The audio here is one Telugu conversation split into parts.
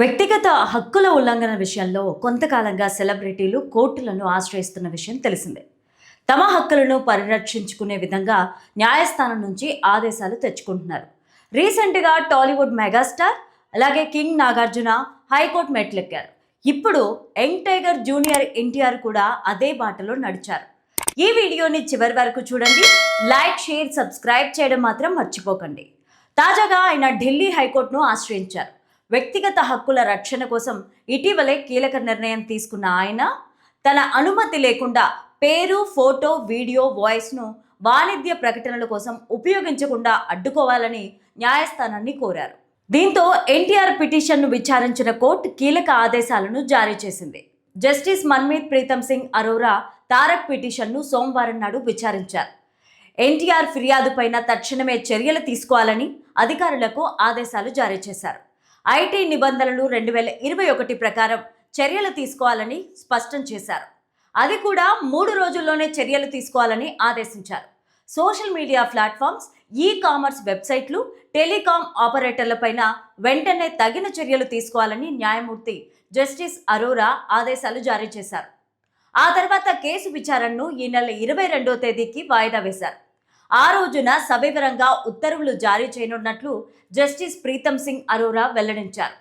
వ్యక్తిగత హక్కుల ఉల్లంఘన విషయంలో కొంతకాలంగా సెలబ్రిటీలు కోర్టులను ఆశ్రయిస్తున్న విషయం తెలిసిందే. తమ హక్కులను పరిరక్షించుకునే విధంగా న్యాయస్థానం నుంచి ఆదేశాలు తెచ్చుకుంటున్నారు. రీసెంట్గా టాలీవుడ్ మెగాస్టార్ అలాగే కింగ్ నాగార్జున హైకోర్టు మెట్లెక్కారు. ఇప్పుడు యంగ్ టైగర్ జూనియర్ ఎన్టీఆర్ కూడా అదే బాటలో నడిచారు. ఈ వీడియోని చివరి వరకు చూడండి. లైక్ షేర్ సబ్స్క్రైబ్ చేయడం మాత్రం మర్చిపోకండి. తాజాగా ఆయన ఢిల్లీ హైకోర్టును ఆశ్రయించారు. వ్యక్తిగత హక్కుల రక్షణ కోసం ఇటీవలే కీలక నిర్ణయం తీసుకున్న ఆయన తన అనుమతి లేకుండా పేరు ఫోటో వీడియో వాయిస్ను వాణిజ్య ప్రకటనల కోసం ఉపయోగించకుండా అడ్డుకోవాలని న్యాయస్థానాన్ని కోరారు. దీంతో ఎన్టీఆర్ పిటిషన్ను విచారించిన కోర్టు కీలక ఆదేశాలను జారీ చేసింది. జస్టిస్ మన్మీత్ ప్రీతం సింగ్ అరోరా తారక్ పిటిషన్ను సోమవారం నాడు విచారించారు. ఎన్టీఆర్ ఫిర్యాదుపైన తక్షణమే చర్యలు తీసుకోవాలని అధికారులకు ఆదేశాలు జారీ చేశారు. ఐటీ నిబంధనలు రెండు వేల ఇరవై ఒకటి ప్రకారం చర్యలు తీసుకోవాలని స్పష్టం చేశారు. అది కూడా మూడు రోజుల్లోనే చర్యలు తీసుకోవాలని ఆదేశించారు. Social media platforms e commerce వెబ్సైట్లు టెలికాం ఆపరేటర్లపైన వెంటనే తగిన చర్యలు తీసుకోవాలని న్యాయమూర్తి జస్టిస్ అరోరా ఆదేశాలు జారీ చేశారు. ఆ తర్వాత కేసు విచారణను ఈ నెల ఇరవై రెండో తేదీకి వాయిదా వేశారు. ఆ రోజున సవివరంగా ఉత్తర్వులు జారీ చేయనున్నట్లు జస్టిస్ ప్రీతం సింగ్ అరోరా వెల్లడించారు.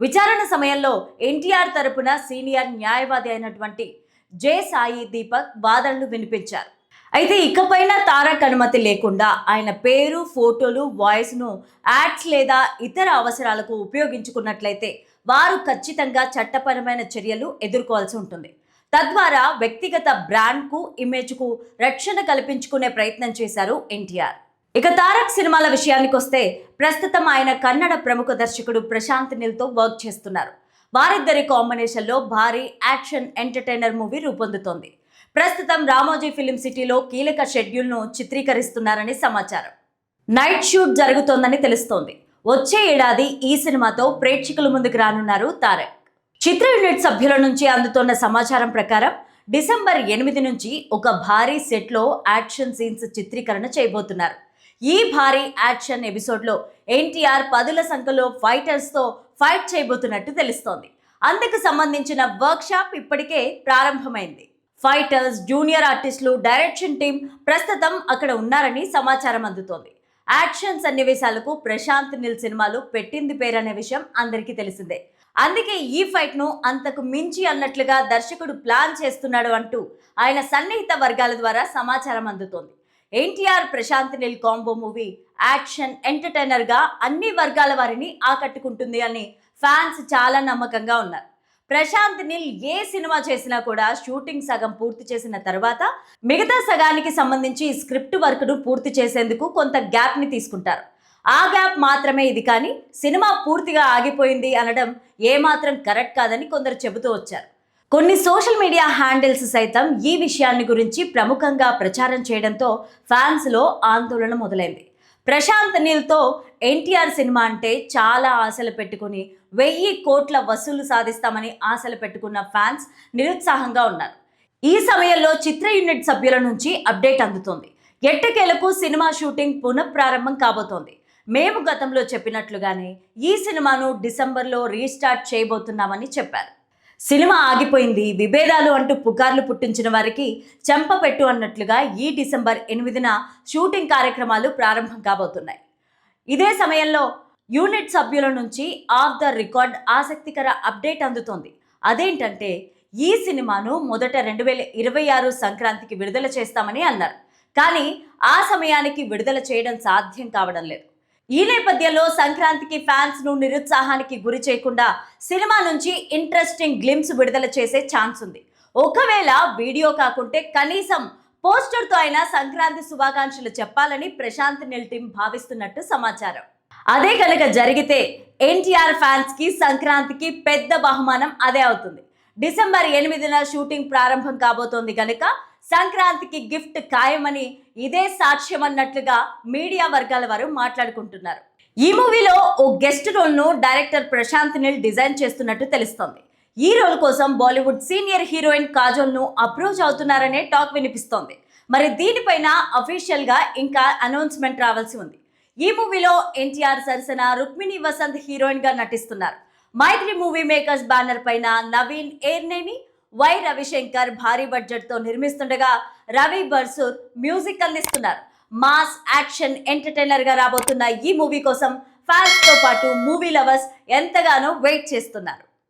విచారణ సమయంలో ఎన్టీఆర్ తరపున సీనియర్ న్యాయవాది అయినటువంటి జే సాయి దీపక్ వాదనలు వినిపించారు. అయితే ఇకపైన తారక్ అనుమతి లేకుండా ఆయన పేరు ఫోటోలు వాయిస్ను యాడ్స్ లేదా ఇతర అవసరాలకు ఉపయోగించుకున్నట్లయితే వారు ఖచ్చితంగా చట్టపరమైన చర్యలు ఎదుర్కోవాల్సి ఉంటుంది. తద్వారా వ్యక్తిగత బ్రాండ్కు ఇమేజ్కు రక్షణ కల్పించుకునే ప్రయత్నం చేశారు ఎన్టీఆర్. ఇక తారక్ సినిమాల విషయానికి వస్తే ప్రస్తుతం ఆయన కన్నడ ప్రముఖ దర్శకుడు ప్రశాంత్ నిల్తో వర్క్ చేస్తున్నారు. వారిద్దరి కాంబినేషన్లో భారీ యాక్షన్ ఎంటర్టైనర్ మూవీ రూపొందుతోంది. ప్రస్తుతం రామోజీ ఫిలిం సిటీలో కీలక షెడ్యూల్ను చిత్రీకరిస్తున్నారని సమాచారం. నైట్ షూట్ జరుగుతోందని తెలుస్తోంది. వచ్చే ఏడాది ఈ సినిమాతో ప్రేక్షకుల ముందుకు రానున్నారు తారక్. చిత్ర యూనిట్ సభ్యుల నుంచి అందుతున్న సమాచారం ప్రకారం డిసెంబర్ ఎనిమిది నుంచి ఒక భారీ సెట్లో యాక్షన్ సీన్స్ చిత్రీకరణ చేయబోతున్నారు. ఈ భారీ యాక్షన్ ఎపిసోడ్లో ఎన్టీఆర్ పదుల సంఖ్యలో ఫైటర్స్తో ఫైట్ చేయబోతున్నట్టు తెలుస్తోంది. అందుకు సంబంధించిన వర్క్షాప్ ఇప్పటికే ప్రారంభమైంది. ఫైటర్స్ జూనియర్ ఆర్టిస్టులు డైరెక్షన్ టీం ప్రస్తుతం అక్కడ ఉన్నారని సమాచారం అందుతోంది. యాక్షన్ సన్నివేశాలకు ప్రశాంత్ నిల్ సినిమాలు పెట్టింది పేరనే విషయం అందరికీ తెలిసిందే. అందుకే ఈ ఫైట్ను అంతకు మించి అన్నట్లుగా దర్శకుడు ప్లాన్ చేస్తున్నాడు అంటూ ఆయన సన్నిహిత వర్గాల ద్వారా సమాచారం అందుతోంది. NTR Prashanth Neel combo movie action ఎంటర్టైనర్గా అన్ని వర్గాల వారిని ఆకట్టుకుంటుంది అని ఫ్యాన్స్ చాలా నమ్మకంగా ఉన్నారు. ప్రశాంత్ నిల్ ఏ సినిమా చేసినా కూడా షూటింగ్ సగం పూర్తి చేసిన తర్వాత మిగతా సగానికి సంబంధించి స్క్రిప్ట్ వర్క్ను పూర్తి చేసేందుకు కొంత గ్యాప్ని తీసుకుంటారు. ఆ గ్యాప్ మాత్రమే ఇది కానీ సినిమా పూర్తిగా ఆగిపోయింది అనడం ఏమాత్రం కరెక్ట్ కాదని కొందరు చెబుతూ వచ్చారు. కొన్ని సోషల్ మీడియా హ్యాండిల్స్ సైతం ఈ విషయాన్ని గురించి ప్రముఖంగా ప్రచారం చేయడంతో ఫ్యాన్స్లో ఆందోళన మొదలైంది. ప్రశాంత్ నీల్తో ఎన్టీఆర్ సినిమా అంటే చాలా ఆశలు పెట్టుకుని వెయ్యి కోట్ల వసూలు సాధిస్తామని ఆశలు పెట్టుకున్న ఫ్యాన్స్ నిరుత్సాహంగా ఉన్నారు. ఈ సమయంలో చిత్ర యూనిట్ సభ్యుల నుంచి అప్డేట్ అందుతోంది. ఎట్టకేలకు సినిమా షూటింగ్ పునఃప్రారంభం కాబోతోంది. మేము గతంలో చెప్పినట్లుగానే ఈ సినిమాను డిసెంబర్లో రీస్టార్ట్ చేయబోతున్నామని చెప్పారు. సినిమా ఆగిపోయింది విభేదాలు అంటూ పుకార్లు పుట్టించిన వారికి చెంపపెట్టు అన్నట్లుగా ఈ డిసెంబర్ ఎనిమిదిన షూటింగ్ కార్యక్రమాలు ప్రారంభం కాబోతున్నాయి. ఇదే సమయంలో యూనిట్ సభ్యుల నుంచి ఆఫ్ ద రికార్డ్ ఆసక్తికర అప్డేట్ అందుతోంది. అదేంటంటే ఈ సినిమాను మొదట రెండు వేల ఇరవై ఆరు సంక్రాంతికి విడుదల చేస్తామని అన్నారు. కానీ ఆ సమయానికి విడుదల చేయడం సాధ్యం కావడం లేదు. ఈ నేపథ్యంలో సంక్రాంతికి ఫ్యాన్స్ను నిరుత్సాహానికి గురి చేయకుండా సినిమా నుంచి ఇంట్రెస్టింగ్ గ్లిమ్స్ విడుదల చేసే ఛాన్స్ ఉంది. ఒకవేళ వీడియో కాకుంటే కనీసం పోస్టర్తో అయినా సంక్రాంతి శుభాకాంక్షలు చెప్పాలని ప్రశాంత్ నిల్ టీం భావిస్తున్నట్టు సమాచారం. అదే కనుక జరిగితే ఎన్టీఆర్ ఫ్యాన్స్కి సంక్రాంతికి పెద్ద బహుమానం అదే అవుతుంది. డిసెంబర్ ఎనిమిదిన షూటింగ్ ప్రారంభం కాబోతోంది కనుక సంక్రాంతికి గిఫ్ట్ ఖాయమని ఇదే సాక్ష్యం అన్నట్లుగా మీడియా వర్గాల వారు మాట్లాడుకుంటున్నారు. ఈ మూవీలో ఓ గెస్ట్ రోల్ను డైరెక్టర్ ప్రశాంత్ నిల్ డిజైన్ చేస్తున్నట్టు తెలుస్తోంది. ఈ రోల్ కోసం బాలీవుడ్ సీనియర్ హీరోయిన్ కాజోల్ను అప్రోచ్ అవుతున్నారనే టాక్ వినిపిస్తోంది. మరి దీనిపైన అఫీషియల్గా ఇంకా అనౌన్స్మెంట్ రావాల్సి ఉంది. ఈ మూవీలో ఎన్టీఆర్ సరసన రుక్మిణి వసంత్ హీరోయిన్గా నటిస్తున్నారు. మైత్రి మూవీ మేకర్స్ బ్యానర్ పైన నవీన్ ఏర్నేని వై రవిశంకర్ భారీ బడ్జెట్తో నిర్మిస్తుండగా రవి బర్సూర్ మ్యూజిక్ అందిస్తున్నారు మాస్ యాక్షన్ ఎంటర్టైనర్గా రాబోతున్న ఈ మూవీ కోసం ఫ్యాన్స్తో పాటు మూవీ లవర్స్ ఎంతగానో వెయిట్ చేస్తున్నారు.